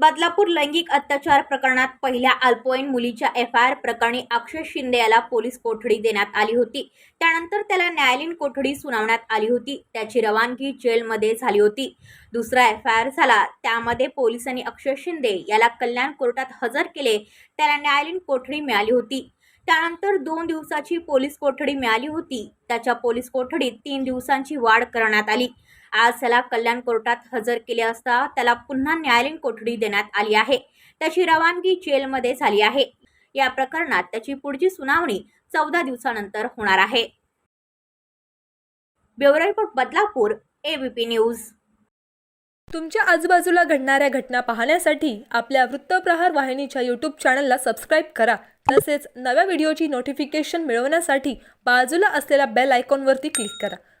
बदलापूर लैंगिक अत्याचार प्रकरणात पहिल्या अल्पवयीन मुलीच्या एफ आय आर प्रकरणी अक्षय शिंदे याला पोलीस कोठडी देण्यात आली होती. त्यानंतर त्याला न्यायालयीन कोठडी सुनावण्यात आली होती. त्याची रवानगी जेलमध्ये झाली होती. दुसरा एफ आय आर झाला. त्यामध्ये पोलिसांनी अक्षय शिंदे याला कल्याण कोर्टात हजर केले. त्याला न्यायालयीन कोठडी मिळाली होती. त्यानंतर दोन दिवसाची पोलीस कोठडी मिळाली होती. त्याच्या पोलीस कोठडीत तीन दिवसांची वाढ करण्यात आली. आज त्याला कल्याण कोर्टात हजर केले असता त्याला पुन्हा न्यायालयीन कोठडी देण्यात आली आहे. त्याची रवानगी जेलमध्ये झाली आहे. या प्रकरणात त्याची पुढची सुनावणी चौदा दिवसानंतर होणार आहे. Bureau report Badlapur ABP news. तुमच्या आजूबाजूला घडणाऱ्या घटना पाहण्यासाठी आपल्या वृत्तप्रहार वाहिनीच्या यूट्यूब चॅनलला सबस्क्राईब करा. तसेच नव्या व्हिडिओची नोटिफिकेशन मिळवण्यासाठी बाजूला असलेल्या बेल आयकॉनवरती क्लिक करा.